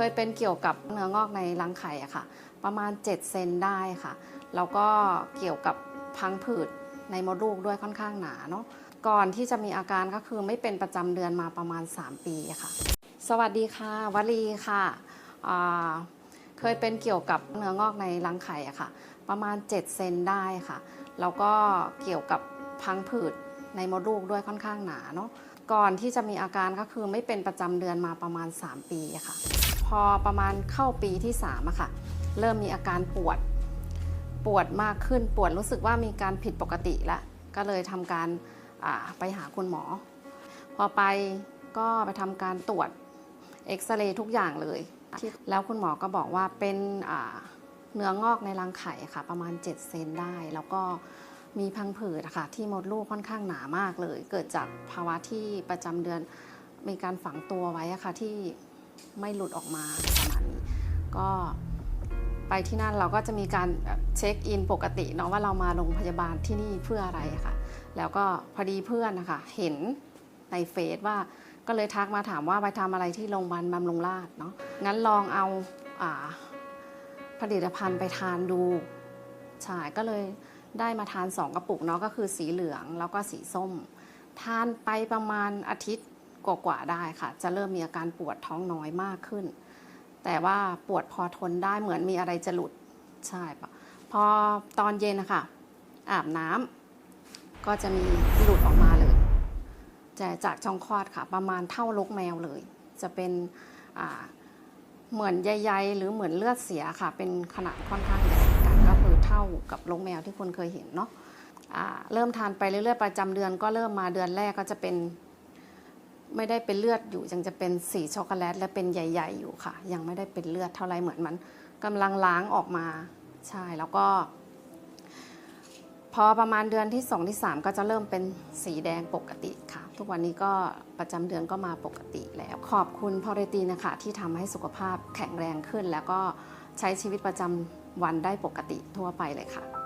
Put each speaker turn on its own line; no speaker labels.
เคยเป็นเกี่ยวกับเนื้องอกในรังไข่อะค่ะ ประมาณ 7 เซนได้ค่ะ แล้วก็เกี่ยวกับพังผืดในมดลูกด้วยค่อนข้างหนาเนาะ ก่อนที่จะมีอาการก็คือไม่เป็นประจำเดือนมาประมาณ 3 ปีค่ะ สวัสดีค่ะวลีค่ะ เคยเป็นเกี่ยวกับเนื้องอกในรังไข่อะค่ะ ประมาณ 7 เซนได้ค่ะ แล้วก็เกี่ยวกับพังผืดในมดลูกด้วยค่อนข้างหนาเนาะ ก่อนที่จะมีอาการก็คือไม่เป็นประจำเดือนมาประมาณ 3 ปีค่ะ พอประมาณเข้าปีที่3อะค่ะ เริ่มมีอาการปวด ปวดมากขึ้นปวดรู้สึกว่ามีการผิดปกติแล้วก็เลยทำการไปหาคุณหมอ พอไปก็ไปทำการตรวจเอ็กซเรย์ทุกอย่างเลย แล้วคุณหมอก็บอกว่าเป็นเนื้องอกในรังไข่ค่ะ ประมาณ 7 เซนได้ แล้วก็ มีพังผืดค่ะที่มดลูกค่อนข้างหนามากเลย เกิดจากภาวะที่ประจำเดือนมีการฝังตัวไว้ค่ะที่ไม่หลุดออกมาประมาณนี้ก็ไปที่นั่นเราก็จะมีการเช็คอินปกติเนาะว่าเรามาโรงพยาบาลที่นี่เพื่ออะไรค่ะ แล้วก็พอดีเพื่อนนะคะเห็นในเฟซว่าก็เลยทักมาถามว่าไปทำอะไรที่โรงพยาบาลบำรุงราษฎร์เนาะงั้นลองเอาอาผลิตภัณฑ์ไปทานดูใช่ก็เลย ได้มาทาน 2 กระปุกเนาะก็คือสีเหลืองแล้วก็สีส้ม ทานไปประมาณอาทิตย์กว่าๆได้ค่ะ จะเริ่มมีอาการปวดท้องน้อยมากขึ้น แต่ว่าปวดพอทนได้เหมือนมีอะไรจะหลุดใช่ปะพอตอนเย็นนะคะอาบน้ำก็จะมีหลุดออกมาเลยแต่จากช่องคลอดค่ะ ประมาณเท่าลกแมวเลย จะเป็นเหมือนใยๆหรือเหมือนเลือดเสียค่ะ เป็นขนาดค่อนข้างใหญ่ กับลกแมวที่คุณเคยเห็นเนาะเริ่มทานไปเรื่อยๆประจำเดือนก็เริ่มมาเดือนแรกก็จะเป็น ไม่ได้เป็นเลือดอยู่ยังจะเป็นสีช็อกโกแลต และเป็นใหญ่ ๆ อยู่ค่ะ ยังไม่ได้เป็นเลือดเท่าไรเหมือนมันกำลังล้างออกมาใช่แล้วก็ พอประมาณเดือนที่2ที่3ก็จะเริ่มเป็นสีแดงปกติค่ะ ทุกวันนี้ก็ประจำเดือนก็มาปกติแล้วขอบคุณพอเรตีนะคะที่ทำให้สุขภาพแข็งแรงขึ้นแล้วก็ ใช้ชีวิตประจำวันได้ปกติทั่วไปเลยค่ะ